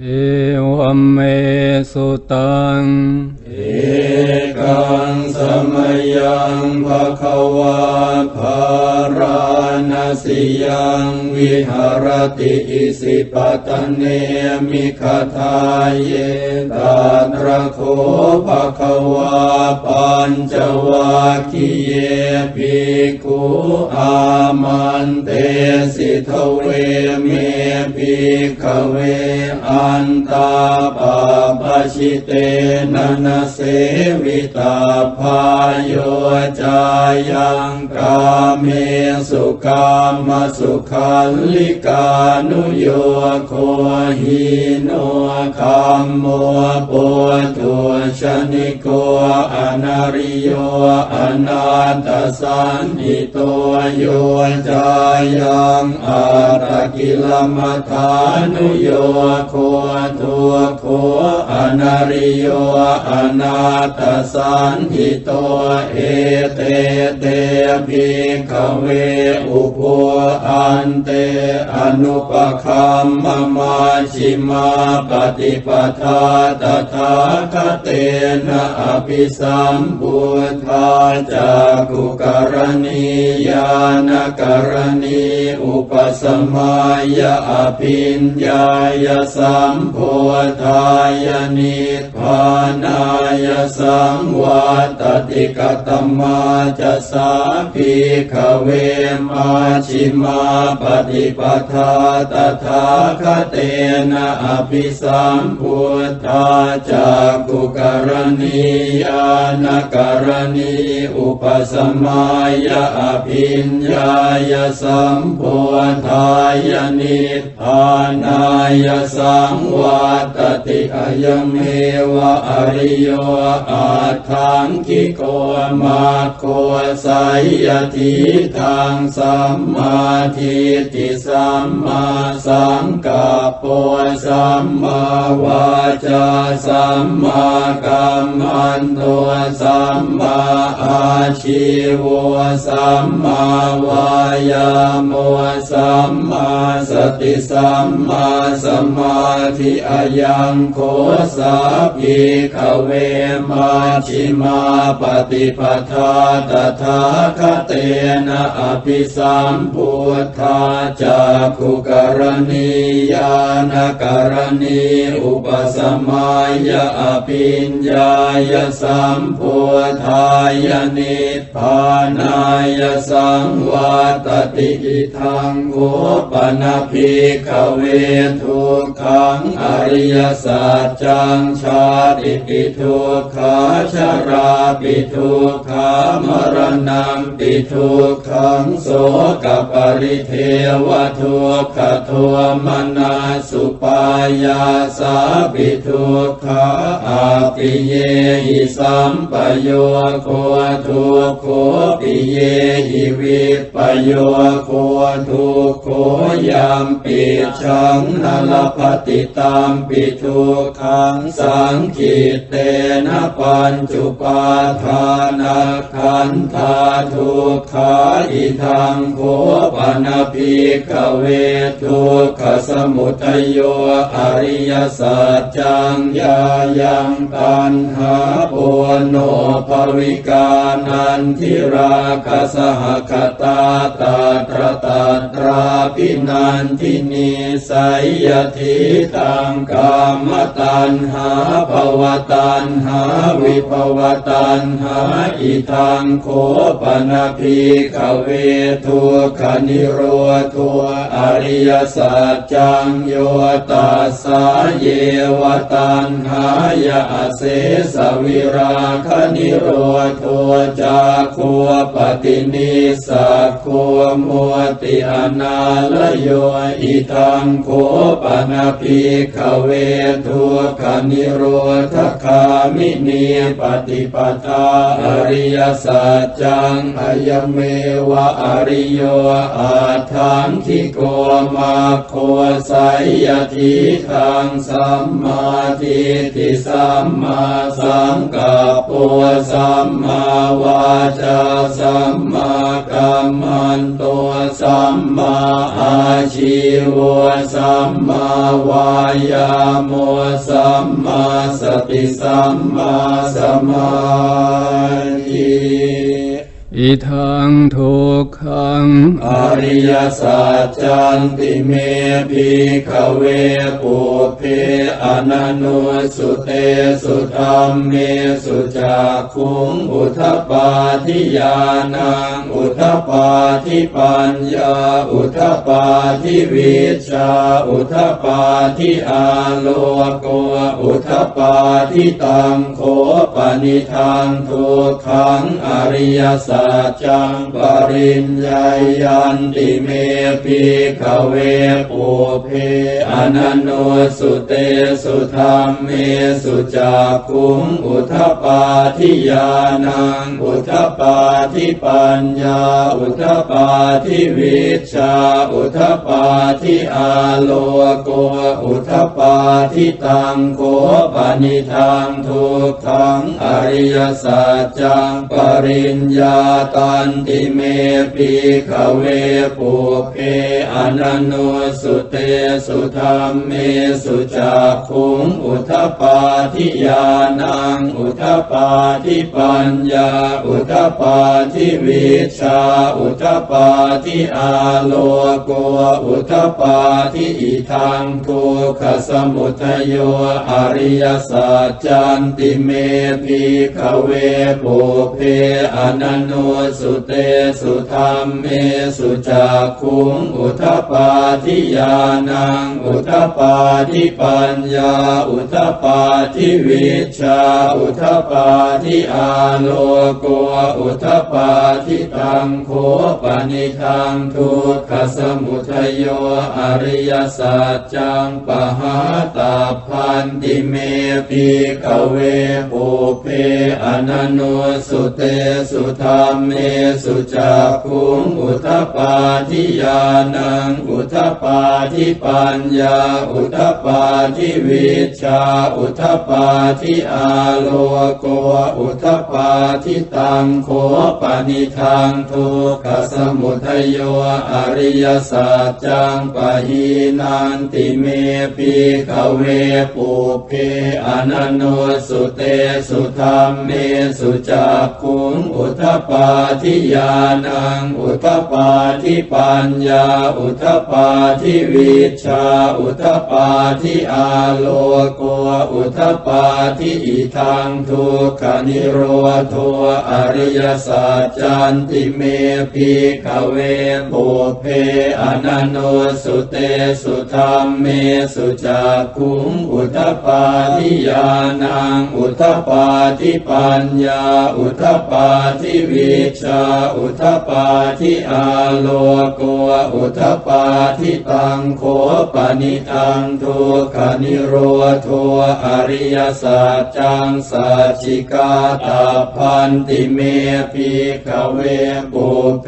เอวมเมสุตัง เอกังสมยังภะคะวาภาราณสิยังวิหารติอิสิปตเนมิคทาเยตาตระโคภะคะวาปัญจวัคคีเยภิกขุอามันเตสิทเวเมภิกขเวอันตาปาปชิเตนะนะเสวิตาพายโยจายังกาเมสุกามสุขันลิกานุโยโคหิโนคัมโมปุถุชนิโกอนาริโยอนาตสันหิโตโยจายังอาตกิลมัฐานุโยโคทุโคอนาริโยอนาตสันหิโตเอเตเตภิกขเวอุปอันเตอนุปคัมมมาชิมาปฏิปทาตถาคเตนะอภิสัมพุทธาจากุกรณียานกรณีอุปสมัยอภิญญายสัมโพธายนิพพานายยสังวัตติกตมาจะสาภิกขเวมาชิมาปฏิปทาตถาคเตนะอภิสัมพุทธาจากุกรณียานกรณีอุปสมัยะอภิญญายสัมโพธายนิพานายสังวัตติอายเมวะอริโยอาทังคิโกมาโคสยยทิทางสัมมาทิฏฐิสัมมาสังกัปปะสัมมาวาจาสัมมากัมมันโตสัมมาอาชีวสัมมาวายามสัมมาสติสัมมาสมาธิอายังโคสาภิกเวมาชิมาปฏิปทาตถาคเตนะอภิสัมพุทธาจากขุกรณียานกรณีอุปสมัยอภิญญายสัมพุทธายนิพพานายสังวัตติอิทังโกปนาภิกเวทุกขังอริยสัจจังชาติปิทุขาชราปิทุกขามรณะปิทุกขังโสกปริเทวทุกขทัวมนาสุปายาสาปิทุกขาอาปิเยหิสัมปโยโคทุกโคปิเยหิวิปโยโคทุกโคยามปิชังนลปฏิตามปิทุกขังสังขิตเตนนะปัญจุปาทานาขันธาทุกขาอิทังโคปนาภิกเวทุกขสมุทัยโยอริยสัจจังยายังตันหาปุโนภวิกานันทิราคสหคตาตาตรตาตราปินันทินิสัยยทิตังกามตันหาภวตันหหาวิภวตันหาอิทังโคปนาภิกเวทุกขนิโรธัวอริยสัจจังโยตัสสาเยวตันหายาเสสวิราคนิโรธัวจาคัวปฏินิสักคัวมัวติอนาลโยอิทังโคปนาภิกเวทุกขนิโรธคามมิเนีปฏิปทาอริยสัจจังอายเมวะอริโยอาทังคิโกมาโคไสยทิทังสัมมาทิฏฐิสัมมาสังกัปปสัมมาวาจาสัมมากัมมันโตสัมมาอาชีวสัมมาวายาโมสัมมาสติสัมมาสมาธิ อิทังทุกขังอริยสัจจันติเมภิกขเวปุเพอนันโนสุเตสุธรรมเมสุจักขุงอุทปาทิยานังอุทปาทิปัญญาอุทปาทิวิชาอุทปาทิอาโลโกอุทปาทิตังโคปนิทังทุกขังอริยสัจจังปริญญายันติเมปิขเวปุเพอนันโนสุเตสุธรรมเมสุจักขุงอุทปปาทิยานังอุทปปาทิปัญญา อุทปปาทิวิชา อุทปปาทิอาโลโก อุทปปาทิตังโคปนิทังทุกขังอริยสัจจังปริญญาตันติเมปิขเวปุเพอนันโนสุเตสุธรรมเมสุจักขุงอุทปปาทิยานังอุทปปาทิปัญญาอุทปปาทิวิชาอุทปปาทิอาโลโกอุทปปาทิอิทังทุขสมุทัยโยอริยสัจจันติเมปิขเวปุเพอนันโนสุเตสุธรรมเมสุจักขุงอุทปปาทิยานังอุทปปาทิปัญญา อุทปปาทิวิชา อุทปปาทิอาโลโกอุทปปาทิตังโคปนิทังทุกขสมุทโยอริยสัจจังปหาตาพันติเมปิกเวปุเพอนันโนสุเตสุธรรมเมสุจักขุงอุทปปาทิยานังอุทปปาทิปัญญา อุทปปาทิวิชา อุทปปาทิอาโลโกอุทปปาทิตังโคปนิทังทุกขสมุทโยอริยสัจจังปะหีนันติเมปิขเวปุเพอนันโนสุเตสุธรรมเมสุจักขุงอุทปาทิยานัง อุทปปาทิปัญญา อุทปปาทิวิชา อุทปปาทิอาโลโก อุทปปาทิอิทังทุกขนิโรโทอริยสัจจันติเมปิขเวปุเพอนันโนสุเตสุธรรมเมสุจักขุงอุทปปาทิยานัง อุทปปาทิปัญญา อุทปปาทิวิชาอุทปาทิอาโลโกอุทปาทิตังโคปนิทังทุกนิโรโทอริยสัจจังสัจจิกาตาพันติเมปิขเวปุเพ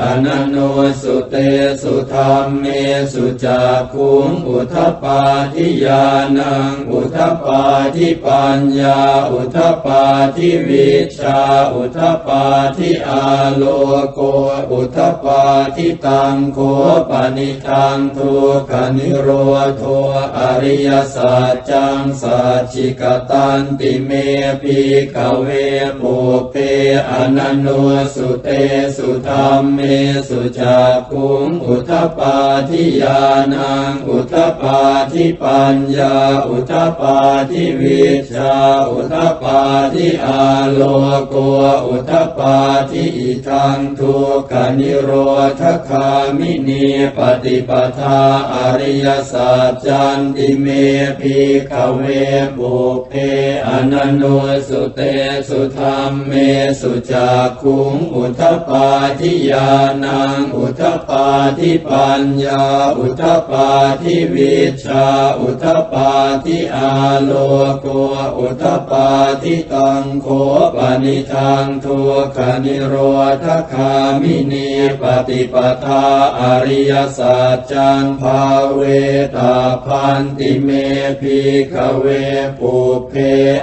อนันโนสุเตสุธรรมเมสุจักขุงอุทปาทิยานังอุทปาทิปัญญาอุทปาทิวิชาอุทปาทิอาโลโกอุทปาทิตังโคปนิทังทุกนิโรโทอริยสัจจังสัจจิกตันติเมปิขเวปุเพอนันโนสุเตสุธรรมเมสุจักขุงอุทปาทิยานังอุทปาทิปัญญาอุทปาทิวิชาอุทปาทิอาโลโกอุทปาทิอิทังทุกขนิโรธคามินีปฏิปทาอริยสัจจันติเมปิขเวปุเพอนันโนสุเตสุธรรมเมสุจักขุงอุทปปาทิยานังอุทปปาทิปัญญาอุทปปาทิวิชาอุทปปาทิอาโลโกอุทปปาธิตังโคปนิทังทุกขนิโรธคามินีปฏิปทาอริยสัจจังภาเวตาพันติเมพิขเวปุเพ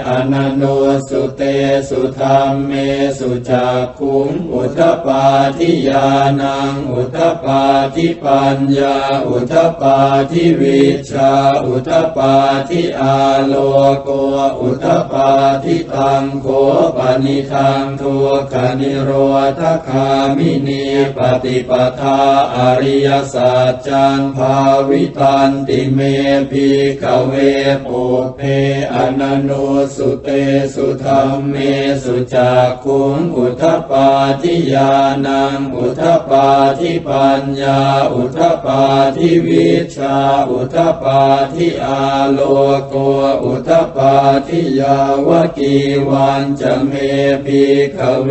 อนันโนสุเตสุธรรมเมสุจักขุงอุทปาทิยานังอุทปาทิปัญญาอุทปาทิวิชาอุทปาทิอาโลโกอุทปาทิตังโคปนิทังทุกขนิโรธคามินีปฏิปทาอริยสัจจังภาวิตันติเมพิกเวปุเพอนันโนสุเตสุธรรมเมสุจักขุงอุทปาทิยานังอุทปาทิปัญญาอุทปาทิวิชาอุทปาทิอาโลโกอุทธปาทิยาวกีวันจะเมพิกเว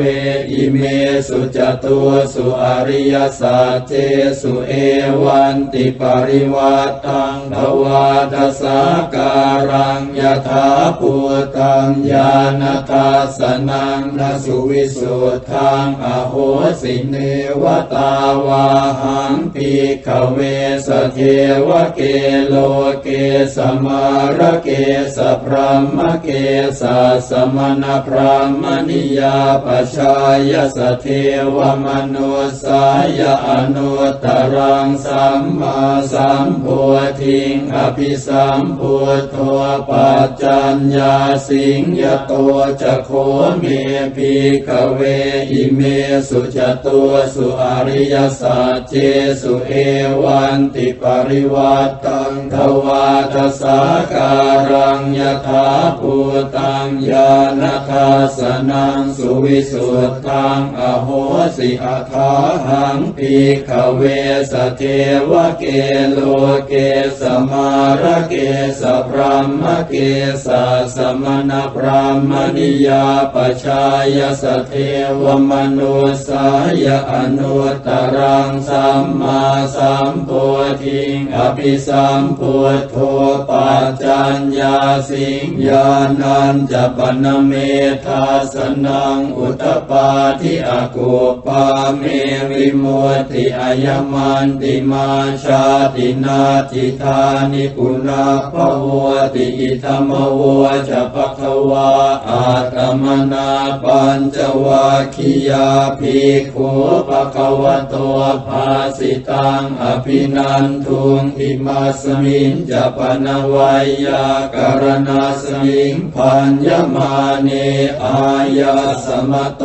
อิเมสุจตัวสุอริยสัจเจสุเอวันติปริวัตังภวาทสาการังยถาภูตังญาณทัสนังนสุวิสุทธังอโหสิเนวตาวาหังปีขเวสเทวเกโลเกสมารเกสพรหมเกสสมณพรหมนิยาปชายสเทวมนุสายอนุตรังสัมมาสัมพุทิงอภิสัมพุทโธปัจจัญญาสิงยโตจะโคเมพิกเวอิเมสุจตัวสุอริยสัจเจสุเอวันติปริวัตตังทวาทสาการังยถาภูตังญาณทัสสนังสุวิสุทธังอโหสิอาทาหังปีขเวสเทวเกโลเกสมาระเกสพรหมเกสสมณพรหมนิยาปชายสเทวมนุสายอนุตตรังสัมมาสัมพุทิงอภิสัมพุทโธปัจจัญญาสิงญานันจะปนเมธาสนังอุตตปาทิอากุปาเมวิมุติอายมันติมาชาตินาทิธานิปุนาภวติอิธรรมวจะภควาอาตมนาปัญจวัคคียาภิกขุปะคะวะโตภาสิตังอภินันทุงอิมาสมิงจะปนวัยยาการณาสมิงพันยมาเนอายาสมะโต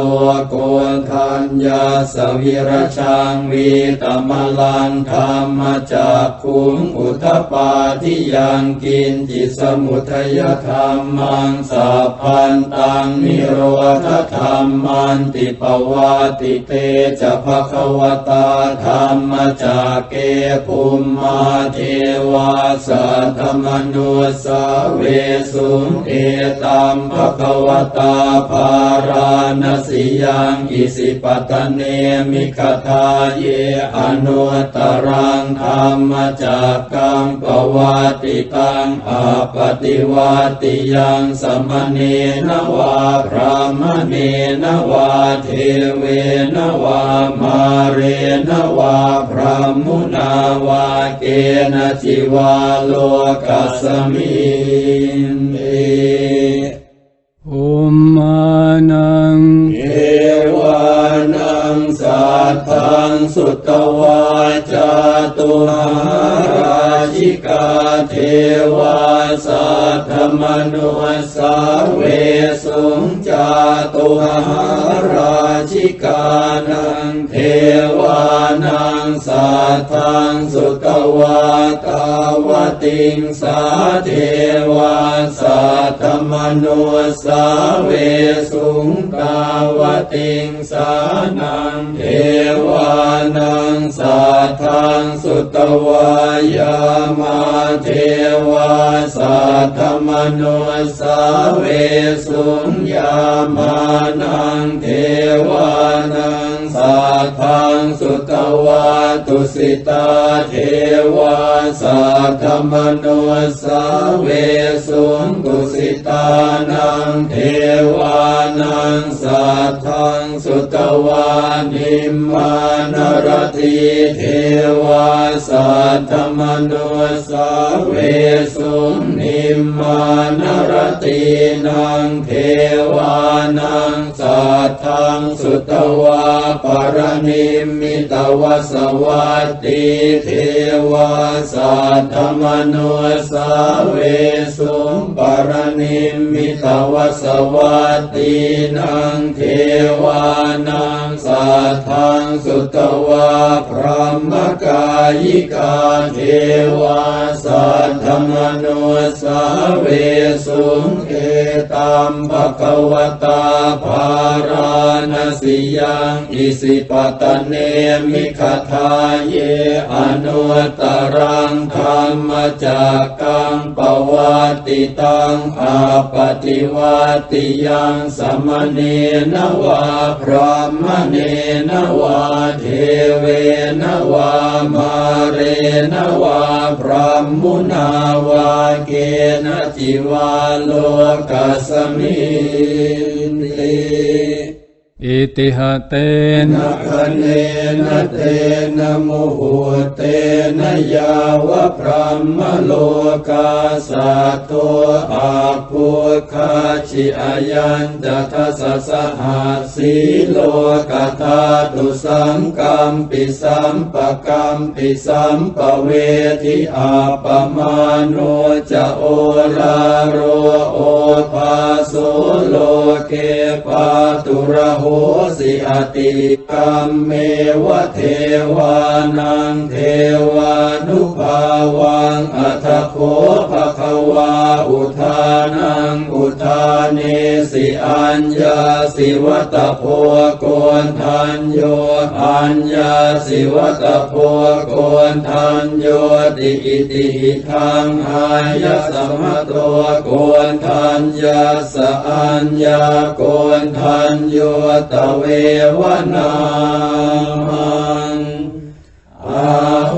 โกนทัญญาสวิรชังวีตมลังธรรมจากคุงอุทปาทิยังกินจิตสมุทยธรรมังสัพพันตังนิโรธธรรมันติปวาติเตจะภควตาธรรมจากเกภูมมาเทวาสัทธมนุสาเวสุงเอตัมภควตาภาราณสิยังอิสิปตเนมิคทาเยอนุตรังธรรมจากกังปวัติตังอาปฏิวัติยังสมเนนวาพระมเนนวาเทเวนวามาเรนวาพระมุนาวาเกณจิวาโลกัสมินเออุมมานังเอวานัง สัทธังสุตวาจาตุหาราชิกาเทวาสัทธมนุสาเวสุงจาตุหาราชิกานังเทวานังสัทธังสุต วาตาวติงสาเทวาสัทธมนุสาเวสุงกาวติงสานังเทวานา สัทังสุตวายามาเทวาสัทธมนุสาเวสุงยามานังเทวานังสัทังสุตวาตุสิตาเทวาสัทธมโนสาเวสุงตุสิตานังเทวานังสัทังสุตวานิมมานรติเทวาสัทธมโนสาเวสุนิมมานรตินังเทวานังสัทธังสุตวาปรนิมมิตวสวัตติเทวาสัทธมโนสาเวสุปรนิมมิตวสวัตตินังเทวานังสัทธังสุตวาพระมกายิกาเทวาสัทธมโนสาเวสุงเอตัมภะควตาภาราณสิยังอิสิปตเนมิคทาเยอนุตตรังธรรมจักกังปวัติตังอาปฏิวัติยังสมเนนวาพรหมเนนวาเทเวนวามาเรนวาพระมุนาวาเกณจิวาโลกัสมินติ อิติหะเตนะนะคะเนนะเตนะโมโหเตนะยาวะพระมโลกาสัตโตอาภูคาชิอายันจะทัสสะหาสีโลกาธาตุสังกัมปิสัมปะกัมปิสัมปะเวทิอาปมาโนจะโอลาโรโอภาโสโลเก ปาตุระโหสิอติกรรมเมวะเทวานังเทวานุภาวังอัทโคภะคะวาอุทานังอุทาเนสิอัญญาสิวัตโพโกนทันโยอัญญาสิวัตโพโกนทันโยติอิติหิทังอายะสัมะโตโกนทันยาสอัญญาโกนทันโยตเววนามังอาโห